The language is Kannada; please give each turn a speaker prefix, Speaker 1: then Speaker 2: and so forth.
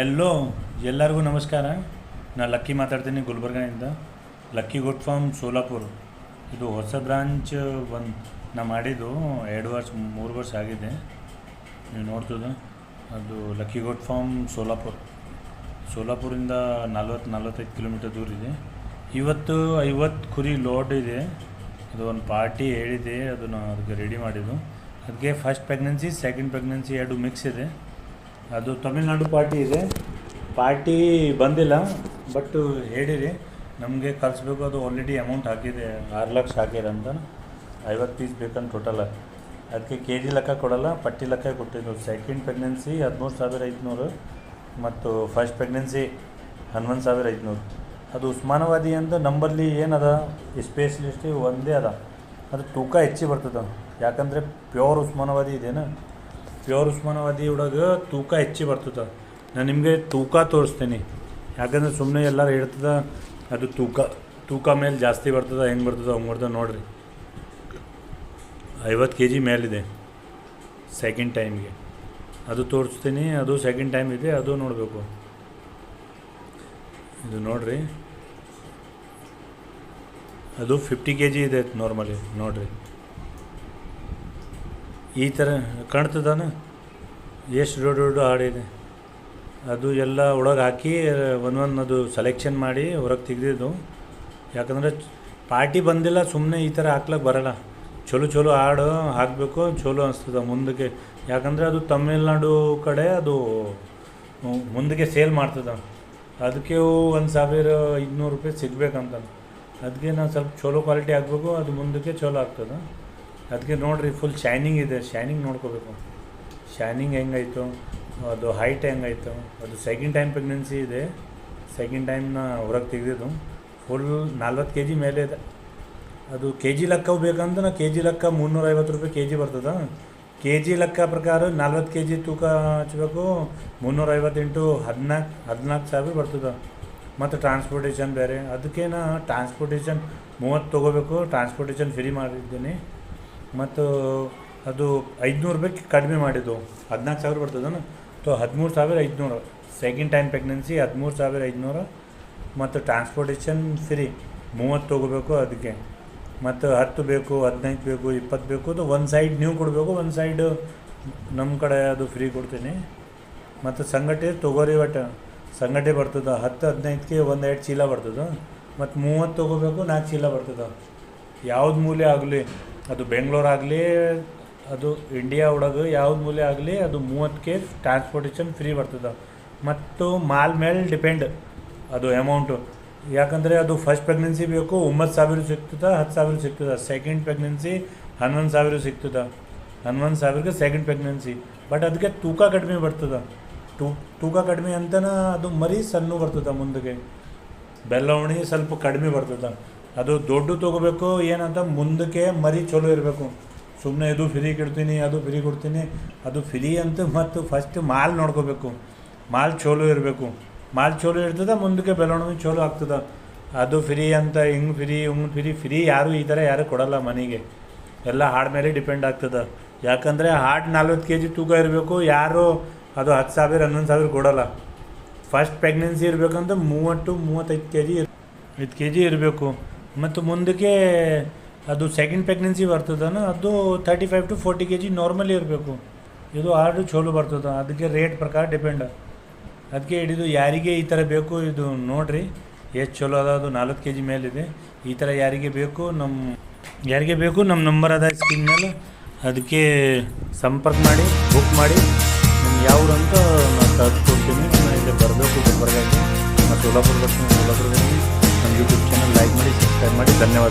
Speaker 1: ಎಲ್ಲೋ ಎಲ್ಲರಿಗೂ ನಮಸ್ಕಾರ. ನಾನು ಲಕ್ಕಿ ಮಾತಾಡ್ತೀನಿ ಗುಲ್ಬರ್ಗಾದಿಂದ ಲಕ್ಕಿ ಗುಡ್ ಫಾರ್ಮ್ ಸೋಲಾಪುರ್. ಇದು ಹೊಸ ಬ್ರಾಂಚ್ ಬಂದು ನಾ ಮಾಡಿದ್ದು ಎರಡು ವರ್ಷ, ಮೂರು ವರ್ಷ ಆಗಿದೆ. ನೀವು ನೋಡ್ತದೆ ಅದು ಲಕ್ಕಿ ಗುಡ್ ಫಾರ್ಮ್ ಸೋಲಾಪುರ್. ಸೋಲಾಪುರಿಂದ ನಲ್ವತ್ತು ನಲ್ವತ್ತೈದು ಕಿಲೋಮೀಟರ್ ದೂರ ಇದೆ. ಇವತ್ತು ಐವತ್ತು ಕುರಿ ಲೋಡ್ ಇದೆ. ಅದು ಒಂದು ಪಾರ್ಟಿ ಹೇಳಿದೆ, ಅದನ್ನು ಅದಕ್ಕೆ ರೆಡಿ ಮಾಡಿದ್ದು. ಅದಕ್ಕೆ ಫಸ್ಟ್ ಪ್ರೆಗ್ನೆನ್ಸಿ ಸೆಕೆಂಡ್ ಪ್ರೆಗ್ನೆನ್ಸಿ ಎರಡು ಮಿಕ್ಸ್ ಇದೆ. ಅದು ತಮಿಳ್ನಾಡು ಪಾರ್ಟಿ ಇದೆ. ಪಾರ್ಟಿ ಬಂದಿಲ್ಲ ಬಟ್ ಹೇಳಿರಿ, ನಮಗೆ ಕಳಿಸ್ಬೇಕು, ಅದು ಆಲ್ರೆಡಿ ಅಮೌಂಟ್ ಹಾಕಿದೆ, ಆರು ಲಕ್ಷ ಹಾಕಿದೆ ಅಂತ. ಐವತ್ತು ಪೀಸ್ ಬೇಕಂತ ಟೋಟಲ್ ಅದಕ್ಕೆ ಕೆ ಜಿ ಲೆಕ್ಕ ಕೊಡಲ್ಲ, ಪಟ್ಟಿ ಲೆಕ್ಕ ಕೊಟ್ಟಿದ್ದು. ಸೆಕೆಂಡ್ ಪ್ರೆಗ್ನೆನ್ಸಿ ಹದಿಮೂರು ಸಾವಿರ ಐದುನೂರು, ಮತ್ತು ಫಸ್ಟ್ ಪ್ರೆಗ್ನೆನ್ಸಿ ಹನ್ನೊಂದು ಸಾವಿರ ಐದುನೂರು. ಅದು ಉಸ್ಮಾನವಾದಿ ಅಂತ ನಂಬರ್ಲಿ ಏನದ? ಸ್ಪೆಷಲಿಸ್ಟ್ ಒಂದೇ ಅದ. ಅದು ತೂಕ ಹೆಚ್ಚಿ ಬರ್ತದೆ. ಯಾಕಂದರೆ ಪ್ಯೂರ್ ಉಸ್ಮಾನವಾದಿ ಇದೆನಾ? ಪ್ಯೂರ್ ಉಸ್ಮಾನವಾದಿ ಒಳಗೆ ತೂಕ ಹೆಚ್ಚಿ ಬರ್ತದೆ. ನಾನು ನಿಮಗೆ ತೂಕ ತೋರಿಸ್ತೀನಿ. ಯಾಕಂದ್ರೆ ಸುಮ್ಮನೆ ಎಲ್ಲರೂ ಹೇಳ್ತದ, ಅದು ತೂಕ ತೂಕ ಮೇಲೆ ಜಾಸ್ತಿ ಬರ್ತದೆ, ಹೆಂಗೆ ಬರ್ತದೆ, ಹಂಗೆ ಬರ್ತದೆ ನೋಡಿರಿ. ಐವತ್ತು ಕೆ ಜಿ ಮೇಲಿದೆ ಸೆಕೆಂಡ್ ಟೈಮ್ಗೆ ಅದು ತೋರಿಸ್ತೀನಿ, ಅದು ಸೆಕೆಂಡ್ ಟೈಮ್ ಇದೆ, ಅದು ನೋಡಬೇಕು. ಇದು ನೋಡಿರಿ. ಅದು ಫಿಫ್ಟಿ ಕೆ ಜಿ ಇದೆ ನಾರ್ಮಲಿ ನೋಡಿರಿ. ಈ ಥರ ಕಾಣ್ತದಾನ? ಎಷ್ಟು ದೊಡ್ಡ ದೊಡ್ಡ ಹಾಡಿದೆ ಅದು ಎಲ್ಲ ಒಳಗೆ ಹಾಕಿ ಒಂದೊಂದು ಅದು ಸೆಲೆಕ್ಷನ್ ಮಾಡಿ ಹೊರಗೆ ತೆಗೆದಿದ್ದು. ಯಾಕಂದರೆ ಪಾರ್ಟಿ ಬಂದಿಲ್ಲ ಸುಮ್ಮನೆ ಈ ಥರ ಹಾಕ್ಲಕ್ಕೆ ಬರೋಲ್ಲ. ಚಲೋ ಚಲೋ ಹಾಡು ಹಾಕಬೇಕು, ಚಲೋ ಅನಿಸ್ತದೆ ಮುಂದಕ್ಕೆ. ಯಾಕಂದರೆ ಅದು ತಮಿಳ್ನಾಡು ಕಡೆ ಅದು ಮುಂದಕ್ಕೆ ಸೇಲ್ ಮಾಡ್ತದೆ. ಅದಕ್ಕೆ ಒಂದು ಸಾವಿರ ಐದುನೂರು ರೂಪಾಯಿ ಸಿಗ್ಬೇಕಂತ. ಅದಕ್ಕೆ ನಾನು ಸ್ವಲ್ಪ ಚಲೋ ಕ್ವಾಲಿಟಿ ಹಾಕಬೇಕು, ಅದು ಮುಂದಕ್ಕೆ ಚಲೋ ಆಗ್ತದೆ. ಅದಕ್ಕೆ ನೋಡಿರಿ ಫುಲ್ ಶೈನಿಂಗ್ ಇದೆ. ಶೈನಿಂಗ್ ನೋಡ್ಕೋಬೇಕು. ಶೈನಿಂಗ್ ಹೆಂಗಾಯ್ತು? ಅದು ಹೈಟ್ ಹೆಂಗಾಯ್ತು? ಅದು ಸೆಕೆಂಡ್ ಟೈಮ್ ಪ್ರೆಗ್ನೆನ್ಸಿ ಇದೆ. ಸೆಕೆಂಡ್ ಟೈಮ್ನ ಹೊರಗೆ ತೆಗೆದಿದ್ದು. ಫುಲ್ ನಲ್ವತ್ತು ಕೆ ಜಿ ಮೇಲೆ ಇದೆ. ಅದು ಕೆ ಜಿ ಲೆಕ್ಕ ಬೇಕಂದ್ರೆ ಕೆ ಜಿ ಲೆಕ್ಕ ಮುನ್ನೂರೈವತ್ತು ರೂಪಾಯಿ ಕೆ ಜಿ ಬರ್ತದೆ. ಕೆ ಜಿ ಲೆಕ್ಕ ಪ್ರಕಾರ ನಲ್ವತ್ತು ಕೆ ಜಿ ತೂಕ ಹಚ್ಚಬೇಕು ಮುನ್ನೂರೈವತ್ತೆಂಟು ಹದಿನಾಲ್ಕು ಹದಿನಾಲ್ಕು ಸಾವಿರ ಬರ್ತದೆ. ಮತ್ತು ಟ್ರಾನ್ಸ್ಪೋರ್ಟೇಷನ್ ಬೇರೆ. ಅದಕ್ಕೆ ನಾ ಟ್ರಾನ್ಸ್ಪೋರ್ಟೇಷನ್ ಮೂವತ್ತು ತೊಗೋಬೇಕು. ಟ್ರಾನ್ಸ್ಪೋರ್ಟೇಷನ್ ಫ್ರೀ ಮಾಡಿದ್ದೀನಿ ಮತ್ತು ಅದು ಐದುನೂರು ರೂಪಾಯಿ ಕಡಿಮೆ ಮಾಡಿದ್ದು. ಹದಿನಾಲ್ಕು ಸಾವಿರ ಬರ್ತದನ ಸೊ ಹದಿಮೂರು ಸಾವಿರ ಐದುನೂರು. ಸೆಕೆಂಡ್ ಟೈಮ್ ಪ್ರೆಗ್ನೆನ್ಸಿ ಹದಿಮೂರು ಸಾವಿರ ಐದುನೂರು. ಮತ್ತು ಟ್ರಾನ್ಸ್ಪೋರ್ಟೇಷನ್ ಫ್ರೀ ಮೂವತ್ತು ತೊಗೋಬೇಕು ಅದಕ್ಕೆ ಮತ್ತು ಹತ್ತು ಬೇಕು, ಹದಿನೈದು ಬೇಕು, ಇಪ್ಪತ್ತು ಬೇಕು ಅದು ಒಂದು ಸೈಡ್ ನೀವು ಕೊಡಬೇಕು, ಒಂದು ಸೈಡ್ ನಮ್ಮ ಕಡೆ ಅದು ಫ್ರೀ ಕೊಡ್ತೀನಿ. ಮತ್ತು ಸಂಗಟೆ ತೊಗೋರಿ ಒಟ್ಟು. ಸಂಗಟೆ ಬರ್ತದೆ ಹತ್ತು ಹದಿನೈದಕ್ಕೆ ಒಂದು ಎರಡು ಚೀಲ ಬರ್ತದೆ. ಮತ್ತು ಮೂವತ್ತು ತೊಗೋಬೇಕು ನಾಲ್ಕು ಚೀಲ ಬರ್ತದೆ. ಯಾವ್ದು ಮೂಲೆ ಆಗಲಿ. ಅದು ಬೆಂಗಳೂರು ಆಗಲಿ, ಅದು ಇಂಡಿಯಾ ಒಳಗೆ ಯಾವ್ದು ಮೂಲೆ ಆಗಲಿ, ಅದು ಮೂವತ್ತಕ್ಕೆ ಟ್ರಾನ್ಸ್ಪೋರ್ಟೇಷನ್ ಫ್ರೀ ಬರ್ತದೆ. ಮತ್ತು ಮಾಲ್ ಮೇಲೆ ಡಿಪೆಂಡ್ ಅದು ಅಮೌಂಟು ಯಾಕಂದರೆ ಅದು ಫಸ್ಟ್ ಪ್ರೆಗ್ನೆನ್ಸಿ ಬೇಕು, ಒಂಬತ್ತು ಸಾವಿರ ಸಿಗ್ತದೆ, ಹತ್ತು ಸಾವಿರ ಸಿಗ್ತದೆ. ಸೆಕೆಂಡ್ ಪ್ರೆಗ್ನೆನ್ಸಿ ಹನ್ನೊಂದು ಸಾವಿರ ಸಿಗ್ತದೆ. ಹನ್ನೊಂದು ಸಾವಿರಕ್ಕೆ ಸೆಕೆಂಡ್ ಪ್ರೆಗ್ನೆನ್ಸಿ ಬಟ್ ಅದಕ್ಕೆ ತೂಕ ಕಡಿಮೆ ಬರ್ತದೆ. ತೂ, ತೂಕ ಕಡಿಮೆ ಅಂತನ ಅದು ಮರಿ ಸಣ್ಣ ಬರ್ತದೆ ಮುಂದಕ್ಕೆ. ಬೆಲ್ಲವಣಿ ಸ್ವಲ್ಪ ಕಡಿಮೆ ಬರ್ತದೆ. ಅದು ದೊಡ್ಡ ತಗೋಬೇಕು, ಏನಂತ ಮುಂದಕ್ಕೆ ಮರಿ ಚಲೋ ಇರಬೇಕು. ಸುಮ್ಮನೆ ಇದು ಫ್ರೀ ಕೊಡ್ತೀನಿ, ಅದು ಫ್ರೀ ಕೊಡ್ತೀನಿ, ಅದು ಫ್ರೀ ಅಂತ ಮತ್ತು ಫಸ್ಟ್ ಮಾಲ್ ನೋಡ್ಕೋಬೇಕು. ಮಾಲ್ ಚಲೋ ಇರಬೇಕು. ಮಾಲ್ ಚಲೋ ಇರ್ತದೆ, ಮುಂದಕ್ಕೆ ಬೆಳವಣಿಗೆ ಚಲೋ ಆಗ್ತದೆ. ಅದು ಫ್ರೀ ಅಂತ, ಹಿಂಗೆ ಫ್ರೀ ಹಿಂಗೆ ಫ್ರೀ ಫ್ರೀ ಯಾರು ಈ ಥರ ಯಾರು ಕೊಡಲ್ಲ ಮನೆಗೆ. ಎಲ್ಲ ಹಾಡ್ ಮೇಲೆ ಡಿಪೆಂಡ್ ಆಗ್ತದೆ. ಯಾಕಂದರೆ ಹಾಡ್ ನಲ್ವತ್ತು ಕೆ ಜಿ ತೂಕ ಇರಬೇಕು, ಯಾರು ಅದು ಹತ್ತು ಸಾವಿರ, ಹನ್ನೊಂದು ಸಾವಿರ ಕೊಡಲ್ಲ. ಫಸ್ಟ್ ಪ್ರೆಗ್ನೆನ್ಸಿ ಇರಬೇಕಂದ್ರೆ ಮೂವತ್ತು, ಮೂವತ್ತೈದು ಕೆ ಜಿ ಐದು ಕೆ ಜಿ ಇರಬೇಕು. ಮತ್ತು ಮುಂದಕ್ಕೆ ಅದು ಸೆಕೆಂಡ್ ಪ್ರೆಗ್ನೆನ್ಸಿ ಬರ್ತದನ ಅದು thirty five to forty K G normally ಇರಬೇಕು. ಇದು ಆರ್ಡ್ರ್ ಚಲೋ ಬರ್ತದೆ, ಅದಕ್ಕೆ ರೇಟ್ ಪ್ರಕಾರ ಡಿಪೆಂಡ್ ಅದಕ್ಕೆ ಹಿಡಿದು ಯಾರಿಗೆ ಈ ಥರ ಬೇಕು ಇದು ನೋಡಿರಿ, ಎಷ್ಟು ಚಲೋ ಅದ, ಅದು ನಾಲ್ಕು ಕೆ ಜಿ ಮೇಲಿದೆ. ಈ ಥರ ಯಾರಿಗೆ ಬೇಕು ನಮ್ಮ ಯಾರಿಗೆ ಬೇಕು ನಮ್ಮ ನಂಬರ್ ಅದ ಸ್ಕ್ರೀನ್ ಮೇಲೆ, ಅದಕ್ಕೆ ಸಂಪರ್ಕ ಮಾಡಿ ಬುಕ್ ಮಾಡಿ. ನಿಮ್ಗೆ ಯಾವ್ದು ಅಂತ ನಾನು ತರಿಸ್ಕೊಡ್ತೀನಿ ನಾನು ಇಲ್ಲಿ ಬರಬೇಕು ಗುಲ್ಬರ್ಗಾಗೆ ನಾನು ಸೋಲಾಪುರ ಬರ್ತೀನಿ ಸೋಲಾಪುರದಲ್ಲಿ. ಯೂಟ್ಯೂಬ್ ಚಾನಲ್ ಲೈಕ್ ಮಾಡಿ ಸಬ್ಸ್ಕ್ರೈಬ್ ಮಾಡಿ ಧನ್ಯವಾದ